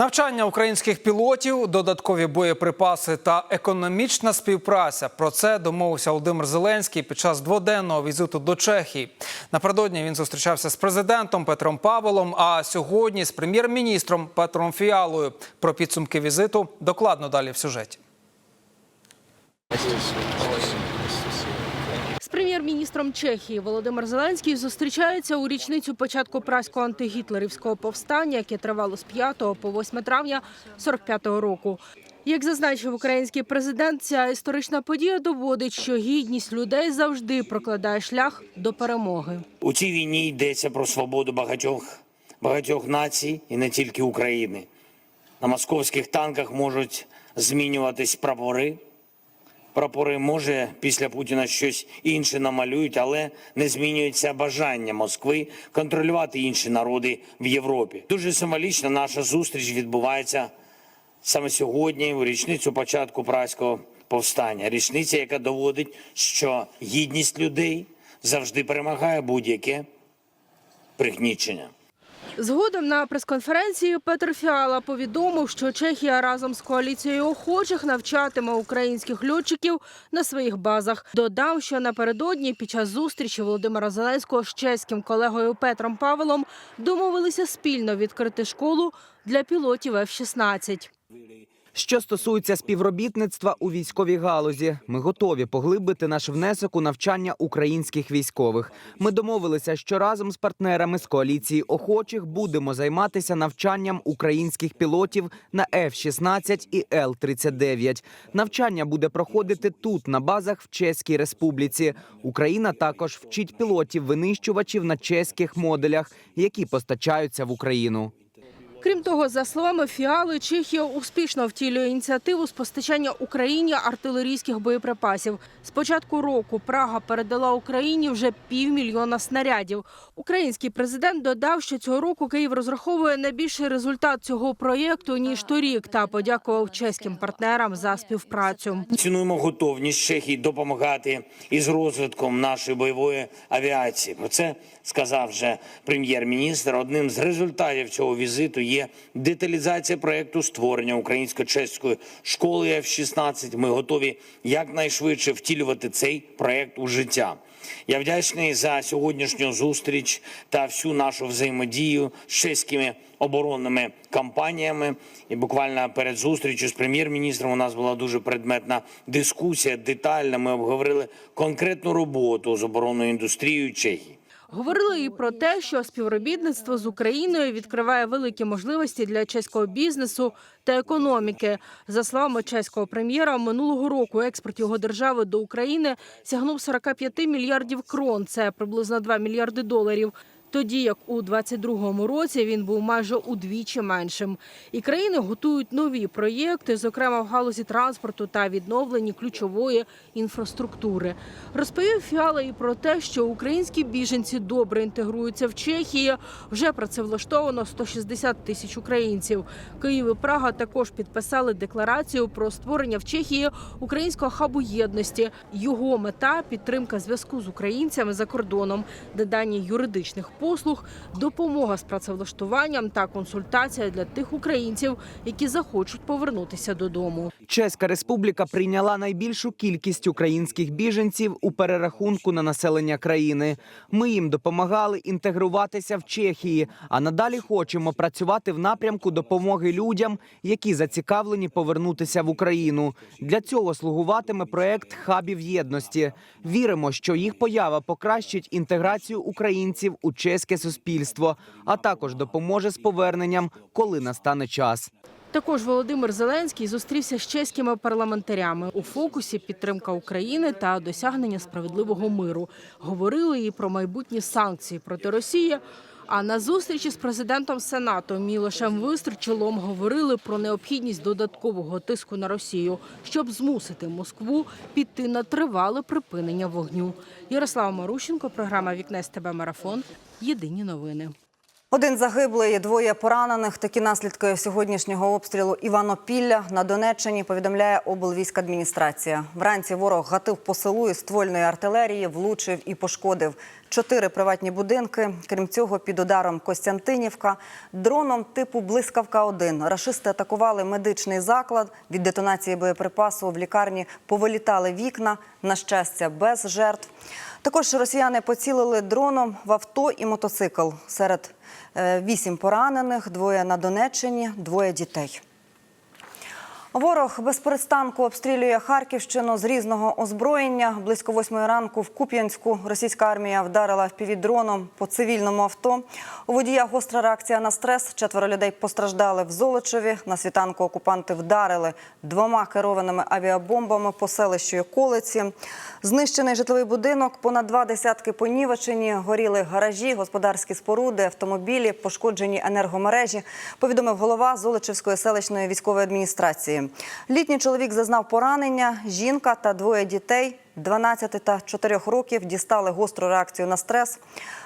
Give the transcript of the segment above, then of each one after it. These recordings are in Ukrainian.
Навчання українських пілотів, додаткові боєприпаси та економічна співпраця. Про це домовився Володимир Зеленський під час дводенного візиту до Чехії. Напередодні він зустрічався з президентом Петром Павелом. А сьогодні з прем'єр-міністром Петром Фіалою. Про підсумки візиту докладно далі в сюжеті. Прем'єр-міністром Чехії Володимир Зеленський зустрічається у річницю початку праського антигітлерівського повстання, яке тривало з 5 по 8 травня 45-го року. Як зазначив український президент, ця історична подія доводить, що гідність людей завжди прокладає шлях до перемоги. У цій війні йдеться про свободу багатьох, багатьох націй і не тільки України. На московських танках можуть змінюватись прапори. Прапори може після Путіна щось інше намалюють, але не змінюється бажання Москви контролювати інші народи в Європі. Дуже символічно наша зустріч відбувається саме сьогодні, у річницю початку праського повстання. Річниця, яка доводить, що гідність людей завжди перемагає будь-яке пригнічення. Згодом на прес-конференції Петр Фіала повідомив, що Чехія разом з коаліцією охочих навчатиме українських льотчиків на своїх базах. Додав, що напередодні під час зустрічі Володимира Зеленського з чеським колегою Петром Павелом домовилися спільно відкрити школу для пілотів F-16. Що стосується співробітництва у військовій галузі, ми готові поглибити наш внесок у навчання українських військових. Ми домовилися, що разом з партнерами з коаліції охочих будемо займатися навчанням українських пілотів на F-16 і Л-39. Навчання буде проходити тут, на базах в Чеській Республіці. Україна також вчить пілотів винищувачів на чеських моделях, які постачаються в Україну. Крім того, за словами Фіали, Чехія успішно втілює ініціативу з постачання Україні артилерійських боєприпасів. З початку року Прага передала Україні вже півмільйона снарядів. Український президент додав, що цього року Київ розраховує на більший результат цього проєкту ніж торік, та подякував чеським партнерам за співпрацю. Цінуємо готовність Чехії допомагати із розвитком нашої бойової авіації. Про це сказав вже прем'єр-міністр. Одним з результатів цього візиту є деталізація проекту створення українсько-чеської школи F-16. Ми готові якнайшвидше втілювати цей проект у життя. Я вдячний за сьогоднішню зустріч та всю нашу взаємодію з чеськими оборонними компаніями. І буквально перед зустрічю з прем'єр-міністром у нас була дуже предметна дискусія, детальна. Ми обговорили конкретну роботу з оборонною індустрією Чехії. Говорили і про те, що співробітництво з Україною відкриває великі можливості для чеського бізнесу та економіки. За словами чеського прем'єра, минулого року експорт його держави до України сягнув 45 мільярдів крон. Це приблизно 2 мільярди доларів. Тоді як у 22-му році він був майже удвічі меншим. І країни готують нові проєкти, зокрема в галузі транспорту та відновленні ключової інфраструктури. Розповів Фіала і про те, що українські біженці добре інтегруються в Чехії. Вже працевлаштовано 160 тисяч українців. Київ і Прага також підписали декларацію про створення в Чехії українського хабу єдності. Його мета підтримка зв'язку з українцями за кордоном, додання юридичних послуг, допомога з працевлаштуванням та консультація для тих українців, які захочуть повернутися додому. Чеська республіка прийняла найбільшу кількість українських біженців у перерахунку на населення країни. Ми їм допомагали інтегруватися в Чехії, а надалі хочемо працювати в напрямку допомоги людям, які зацікавлені повернутися в Україну. Для цього слугуватиме проект хабів єдності. Віримо, що їх поява покращить інтеграцію українців у чеське суспільство, а також допоможе з поверненням, коли настане час. Також Володимир Зеленський зустрівся з чеськими парламентарями у фокусі підтримка України та досягнення справедливого миру. Говорили і про майбутні санкції проти Росії. А на зустрічі з президентом Сенату Мілошем Вистрчилом говорили про необхідність додаткового тиску на Росію, щоб змусити Москву піти на тривале припинення вогню. Ярослава Марущенко, програма Вікне з тебе марафон. Єдині новини. Один загиблий, двоє поранених. Такі наслідки сьогоднішнього обстрілу Іванопілля на Донеччині повідомляє облвійськадміністрація. Вранці ворог гатив по селу із ствольної артилерії, влучив і пошкодив чотири приватні будинки. Крім цього, під ударом Костянтинівка дроном типу блискавка 1 рашисти атакували медичний заклад. Від детонації боєприпасу в лікарні повилітали вікна. На щастя, без жертв. Також росіяни поцілили дроном в авто і мотоцикл. Серед е, вісім поранених, двоє на Донеччині, двоє дітей. Ворог без перестанку обстрілює Харківщину з різного озброєння. Близько восьмої ранку в Куп'янську російська армія вдарила впівдроном по цивільному авто. У водія гостра реакція на стрес. Четверо людей постраждали в Золочеві. На світанку окупанти вдарили двома керованими авіабомбами по селищу і околиці. Знищений житловий будинок, понад два десятки понівечені, горіли гаражі, господарські споруди, автомобілі, пошкоджені енергомережі, повідомив голова Золочівської селищної військової адміністрації. Літній чоловік зазнав поранення, жінка та двоє дітей 12 та 4 років дістали гостру реакцію на стрес.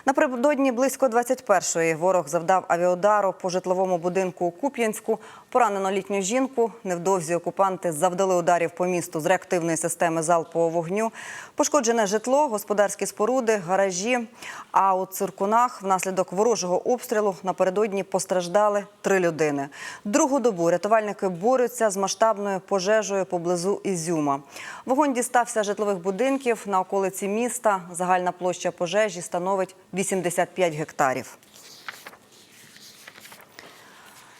Напередодні близько 21-ї ворог завдав авіаудару по житловому будинку у Куп'янську. Поранено літню жінку. Невдовзі окупанти завдали ударів по місту з реактивної системи залпового вогню. Пошкоджене житло, господарські споруди, гаражі. А у циркунах внаслідок ворожого обстрілу напередодні постраждали три людини. Другу добу рятувальники борються з масштабною пожежею поблизу Ізюма. Вогонь дістався житлових будинків на околиці міста. Загальна площа пожежі становить 85 гектарів.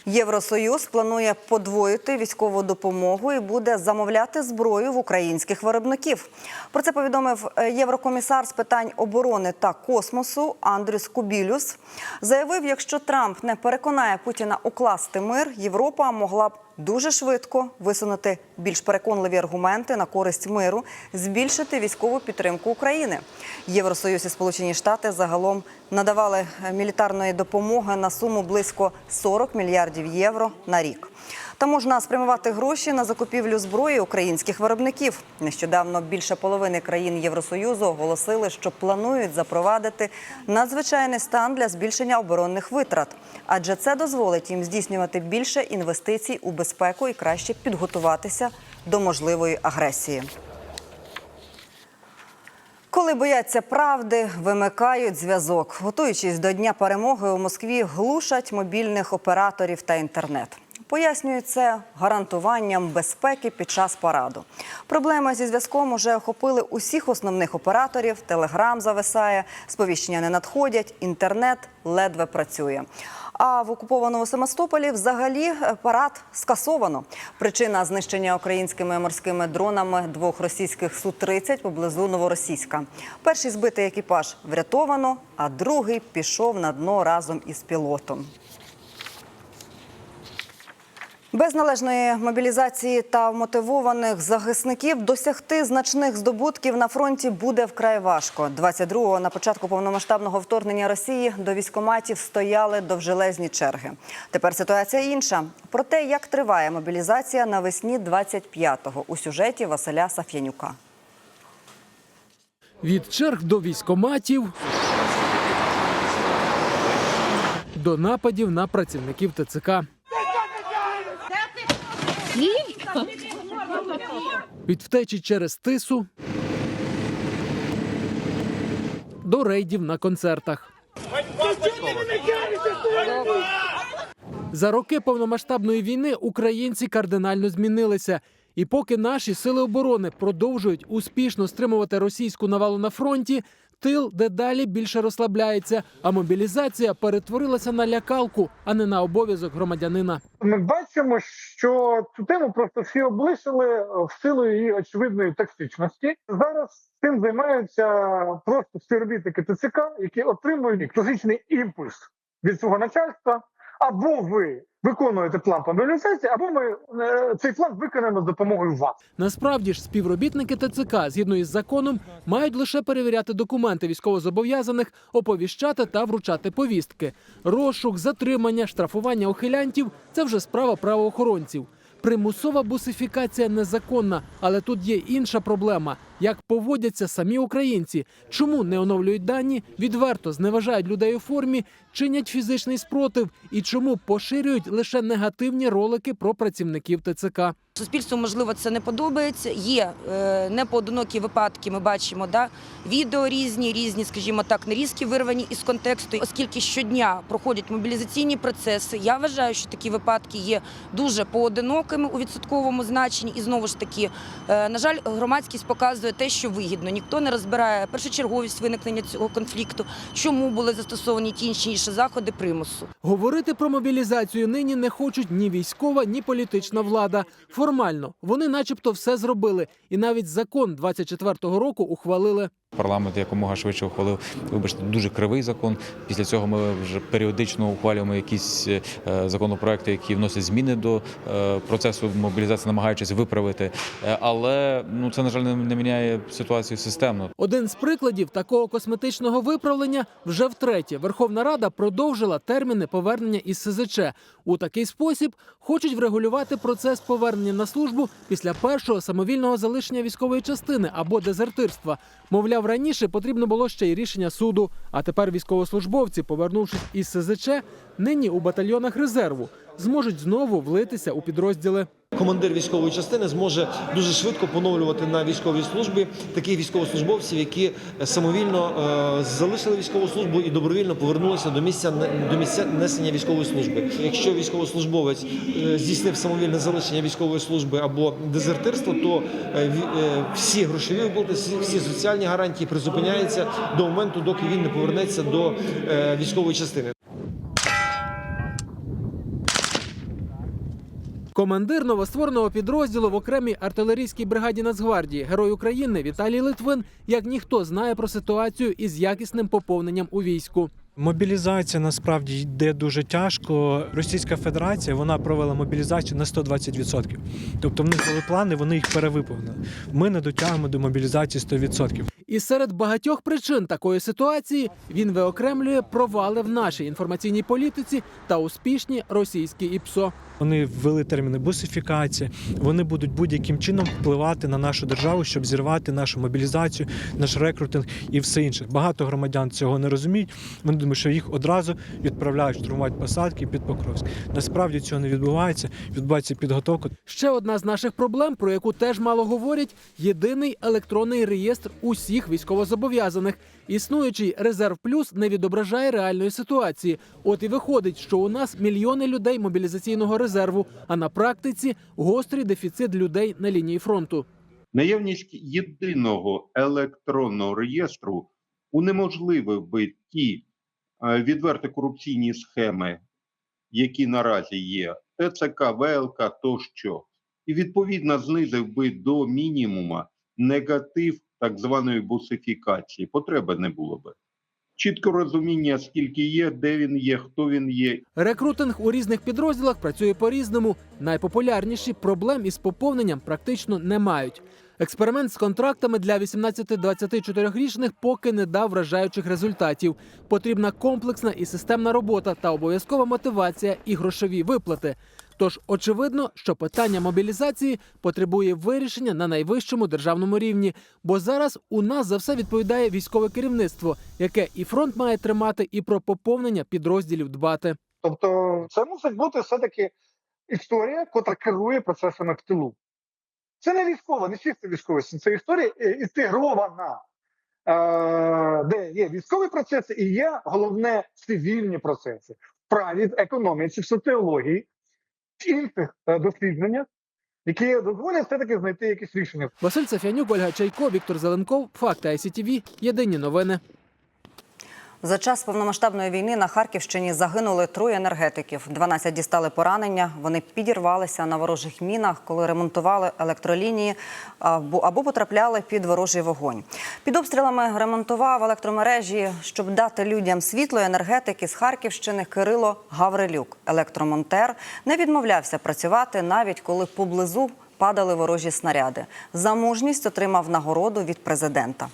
Євросоюз планує подвоїти військову допомогу і буде замовляти зброю в українських виробників. Про це повідомив е, єврокомісар з питань оборони та космосу Андрюс Кубілюс. Заявив, якщо Трамп не переконає Путіна укласти мир, Європа могла б дуже швидко висунути більш переконливі аргументи на користь миру, збільшити військову підтримку України. Євросоюз і Сполучені Штати загалом надавали е, мілітарної допомоги на суму близько 40 мільярдів євро на рік. Та можна спрямувати гроші на закупівлю зброї українських виробників. Нещодавно більше половини країн Євросоюзу оголосили, що планують запровадити надзвичайний стан для збільшення оборонних витрат, адже це дозволить їм здійснювати більше інвестицій у безпеку і краще підготуватися до можливої агресії. Коли бояться правди, вимикають зв'язок. Готуючись до Дня перемоги у Москві, глушать мобільних операторів та інтернет. Пояснюють це гарантуванням безпеки під час параду. Проблеми зі зв'язком уже охопили усіх основних операторів. Телеграм зависає, сповіщення не надходять, інтернет ледве працює. А в окупованому Семастополі взагалі е, парад скасовано. Причина знищення українськими морськими дронами двох російських Су-30 поблизу Новоросійська. Перший збитий екіпаж врятовано, а другий пішов на дно разом із пілотом. Без належної мобілізації та вмотивованих захисників досягти значних здобутків на фронті буде вкрай важко. 22-го на початку повномасштабного вторгнення Росії до військоматів стояли довжелезні черги. Тепер ситуація інша. Про те, як триває мобілізація навесні 25-го у сюжеті Василя Саф'янюка. Від черг до військоматів до нападів на працівників ТЦК. Від втечі через тису до рейдів на концертах. За роки повномасштабної війни українці кардинально змінилися. І поки наші сили оборони продовжують успішно стримувати російську навалу на фронті, тил дедалі більше розслабляється, а мобілізація перетворилася на лякалку, а не на обов'язок громадянина. Ми бачимо, що цю тему просто всі облишили в силу її очевидної токсичності. Зараз цим займаються просто співробітники ТЦК, які отримують класичний імпульс від свого начальства. Або ви виконуєте план мобілізації, або ми е, цей план виконаємо з допомогою вас. Насправді ж співробітники ТЦК згідно із законом мають лише перевіряти документи військовозобов'язаних, оповіщати та вручати повістки. Розшук, затримання, штрафування ухилянтів це вже справа правоохоронців. Примусова бусифікація незаконна, але тут є інша проблема: як поводяться самі українці, чому не оновлюють дані, відверто зневажають людей у формі, чинять фізичний спротив і чому поширюють лише негативні ролики про працівників ТЦК. Суспільству можливо це не подобається. Є е, непоодинокі випадки. Ми бачимо да відео різні, різні, скажімо так, нарізки вирвані із контексту. Оскільки щодня проходять мобілізаційні процеси, я вважаю, що такі випадки є дуже поодинокими у відсотковому значенні. І знову ж таки, е, на жаль, громадськість показує те, що вигідно. Ніхто не розбирає першочерговість виникнення цього конфлікту, чому були застосовані ті чи інші заходи примусу. Говорити про мобілізацію нині не хочуть ні військова, ні політична влада. Формально вони, начебто, все зробили, і навіть закон 24-го року ухвалили. Парламент якомога швидше ухвалив, вибачте, дуже кривий закон. Після цього ми вже періодично ухвалюємо якісь е, законопроекти, які вносять зміни до е, процесу мобілізації, намагаючись виправити. Е, Але ну це на жаль не, не міняє ситуацію системно. Один з прикладів такого косметичного виправлення вже втретє. Верховна Рада продовжила терміни повернення із СЗЧ. У такий спосіб хочуть врегулювати процес повернення на службу після першого самовільного залишення військової частини або дезертирства. Мовляв, раніше потрібно було ще й рішення суду. А тепер військовослужбовці, повернувшись із СЗЧ, нині у батальйонах резерву зможуть знову влитися у підрозділи. Командир військової частини зможе дуже швидко поновлювати на військовій службі таких військовослужбовців, які самовільно е, залишили військову службу і добровільно повернулися до місця до місця несення військової служби. Якщо військовослужбовець е, здійснив самовільне залишення військової служби або дезертирство, то е, всі грошові виплати, всі, соціальні гарантії призупиняються до моменту, доки він не повернеться до військової частини. Командир новоствореного підрозділу в окремій артилерійській бригаді Нацгвардії, герой України Віталій Литвин, як ніхто знає про ситуацію із якісним поповненням у війську. Мобілізація насправді йде дуже тяжко. Російська Федерація вона провела мобілізацію на 120%. Тобто в них були плани, вони їх перевиповнили. Ми не дотягуємо до мобілізації 100%. І серед багатьох причин такої ситуації він виокремлює провали в нашій інформаційній політиці та успішні російські ІПСО. Вони ввели терміни бусифікації. Вони будуть будь-яким чином впливати на нашу державу, щоб зірвати нашу мобілізацію, наш рекрутинг і все інше. Багато громадян цього не розуміють. Вони думають, що їх одразу відправляють штурмувати посадки під Покровськ. Насправді цього не відбувається. Відбувається підготовка. Ще одна з наших проблем, про яку теж мало говорять: єдиний електронний реєстр усіх військовозобов'язаних. Існуючий резерв плюс не відображає реальної ситуації. От і виходить, що у нас мільйони людей мобілізаційного резерву, а на практиці гострий дефіцит людей на лінії фронту. Наявність єдиного електронного реєстру унеможливив би ті е, відверто корупційні схеми, які наразі є, ТЦК, ВЛК тощо, і відповідно знизив би до мінімума негатив так званої бусифікації. Потреби не було би. Чітко розуміння, скільки є, де він є, хто він є Рекрутинг у різних підрозділах працює по-різному. Найпопулярніші проблем із поповненням практично не мають. Експеримент з контрактами для 18-24-річних поки не дав вражаючих результатів. Потрібна комплексна і системна робота та обов'язкова мотивація і грошові виплати. Тож очевидно, що питання мобілізації потребує вирішення на найвищому державному рівні, бо зараз у нас за все відповідає військове керівництво, яке і фронт має тримати, і про поповнення підрозділів дбати. Тобто, це мусить бути все-таки історія, котра керує процесами в тилу. Це не військова, не чисто військова, це історія е, інтегрована, е, де є військові процеси і є головне цивільні процеси в праві, в економіці, в соціології, в інших е, дослідженнях, які дозволять все-таки знайти якісь рішення. Василь Сафянюк, Ольга Чайко, Віктор Зеленков. Факти ICTV. Єдині новини. За час повномасштабної війни на Харківщині загинули троє енергетиків. 12 дістали поранення. Вони підірвалися на ворожих мінах, коли ремонтували електролінії або потрапляли під ворожий вогонь. Під обстрілами ремонтував електромережі, щоб дати людям світло. Енергетики з Харківщини Кирило Гаврилюк, електромонтер, не відмовлявся працювати навіть коли поблизу падали ворожі снаряди. За мужність отримав нагороду від президента.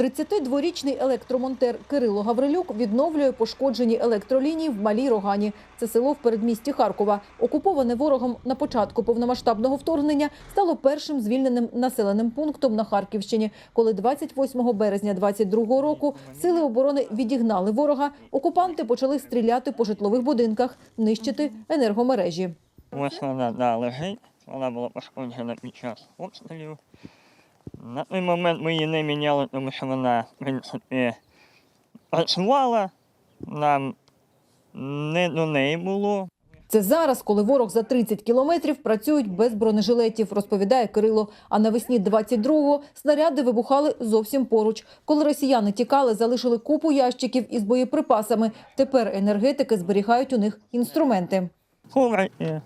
32-річний електромонтер Кирило Гаврилюк відновлює пошкоджені електролінії в Малій Рогані. Це село в передмісті Харкова. Окуповане ворогом на початку повномасштабного вторгнення стало першим звільненим населеним пунктом на Харківщині. Коли 28 березня 22 року сили оборони відігнали ворога, окупанти почали стріляти по житлових будинках, нищити енергомережі. Ось вона да, лежить. Вона була пошкоджена під час обстрілів. На той момент ми її не міняли, тому що вона, в принципі, працювала. Нам не до неї було. Це зараз, коли ворог за 30 кілометрів працюють без бронежилетів, розповідає Кирило. А навесні 22-го снаряди вибухали зовсім поруч. Коли росіяни тікали, залишили купу ящиків із боєприпасами. Тепер енергетики зберігають у них інструменти. Коврики,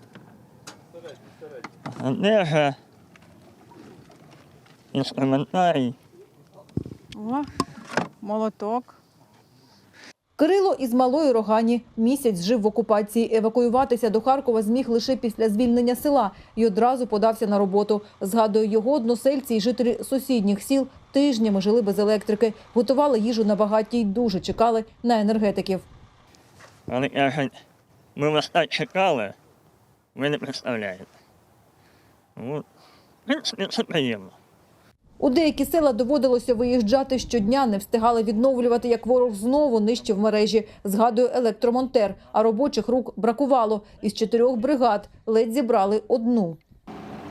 одежа, інструментарій. О, молоток. Кирило із малої рогані місяць жив в окупації. Евакуюватися до Харкова зміг лише після звільнення села і одразу подався на роботу. Згадує його односельці і жителі сусідніх сіл тижнями жили без електрики, готували їжу на багаті й дуже чекали на енергетиків. Вони кажуть, ми вас так чекали, ви не представляєте. От. Це приємно. У деякі села доводилося виїжджати щодня, не встигали відновлювати, як ворог знову нищив мережі. Згадує електромонтер, а робочих рук бракувало. Із чотирьох бригад ледь зібрали одну.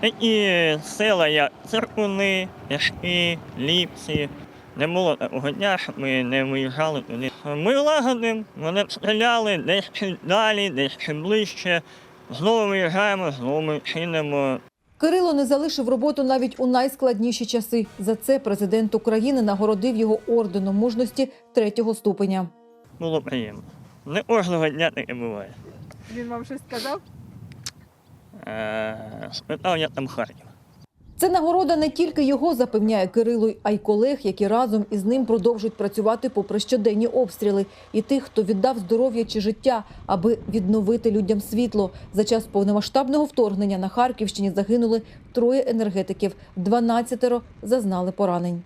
Такі села, як Циркуни, Яшки, Ліпці. Не було такого дня, щоб ми не виїжджали туди. Ми лагодимо, вони стріляли десь далі, десь ближче. Знову виїжджаємо, знову чинимо. Кирило не залишив роботу навіть у найскладніші часи. За це президент України нагородив його орденом мужності третього ступеня. Було приємно. Не кожного дня таке буває. Він вам щось сказав? Е, Спитав я там Харків. Це нагорода не тільки його, запевняє Кирило, а й колег, які разом із ним продовжують працювати попри щоденні обстріли, і тих, хто віддав здоров'я чи життя, аби відновити людям світло. За час повномасштабного вторгнення на Харківщині загинули троє енергетиків, 12 зазнали поранень.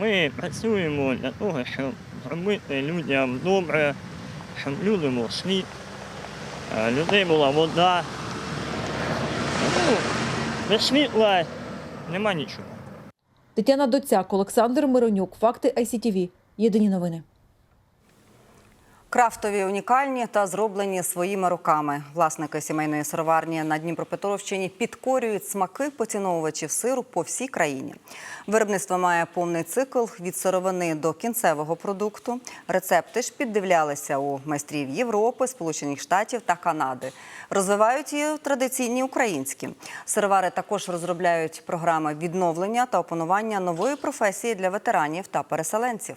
Ми працюємо для того, щоб зробити людям добре, щоб люди був е, людей була вода. Ну, без світла нема нічого. Тетяна Доцяк, Олександр Миронюк. Факти ICTV. Єдині новини. Крафтові унікальні та зроблені своїми руками. Власники сімейної сироварні на Дніпропетровщині підкорюють смаки поціновувачів сиру по всій країні. Виробництво має повний цикл від сировини до кінцевого продукту. Рецепти ж піддивлялися у майстрів Європи, Сполучених Штатів та Канади. Розвивають і традиційні українські. Сировари також розробляють програми відновлення та опанування нової професії для ветеранів та переселенців.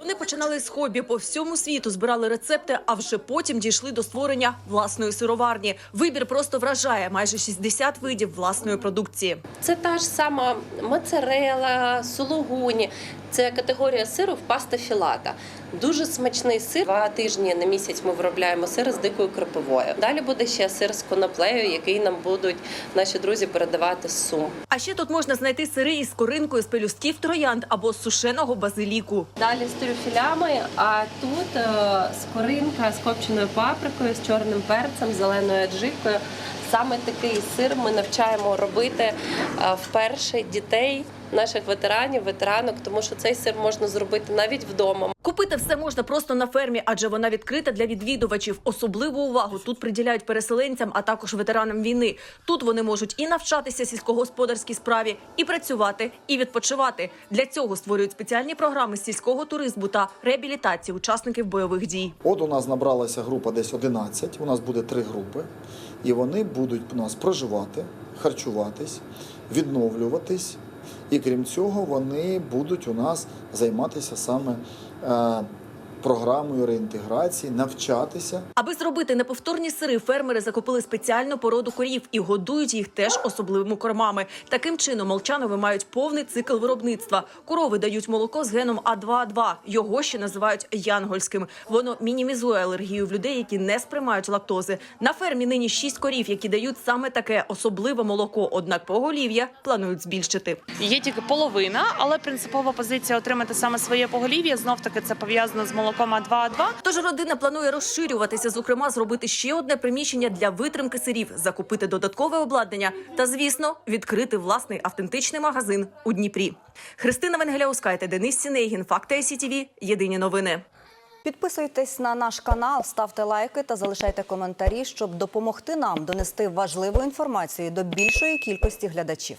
Вони починали з хобі по всьому світу, збирали рецепти, а вже потім дійшли до створення власної сироварні. Вибір просто вражає майже 60 видів власної продукції. Це та ж сама моцарела, сулугуні. Це категорія сиру в паста філата. Дуже смачний сир. Два тижні на місяць ми виробляємо сир з дикою кропивою. Далі буде ще сир з коноплею, який нам будуть наші друзі передавати з сум. А ще тут можна знайти сири із коринкою з пелюстків троянд або з сушеного базиліку. Далі з трюфелями, а тут е, скоринка з копченою паприкою, з чорним перцем, зеленою аджикою. Саме такий сир ми навчаємо робити е, вперше дітей, наших ветеранів, ветеранок, тому що цей сир можна зробити навіть вдома. Купити все можна просто на фермі, адже вона відкрита для відвідувачів. Особливу увагу тут приділяють переселенцям, а також ветеранам війни. Тут вони можуть і навчатися сільськогосподарській справі, і працювати, і відпочивати. Для цього створюють спеціальні програми сільського туризму та реабілітації учасників бойових дій. От у нас набралася група десь 11, у нас буде три групи, і вони будуть у нас проживати, харчуватись, відновлюватись. І крім цього, вони будуть у нас займатися саме е, програмою реінтеграції, навчатися. Аби зробити неповторні сири, фермери закупили спеціальну породу корів і годують їх теж особливими кормами. Таким чином молчанови мають повний цикл виробництва. Корови дають молоко з геном А2А2. Його ще називають янгольським. Воно мінімізує алергію в людей, які не сприймають лактози. На фермі нині шість корів, які дають саме таке особливе молоко. Однак поголів'я планують збільшити. Є тільки половина, але принципова позиція отримати саме своє поголів'я. Знов таки це пов'язано з молоком А2А2. Тож родина планує розширюватися, зокрема, зробити ще одне приміщення для витримки сирів, закупити додаткове обладнання та, звісно, відкрити власний автентичний магазин у Дніпрі. Христина Венгеляускайте, Денис Сінейгін, Факти СІТВ. Єдині новини. Підписуйтесь на наш канал, ставте лайки та залишайте коментарі, щоб допомогти нам донести важливу інформацію до більшої кількості глядачів.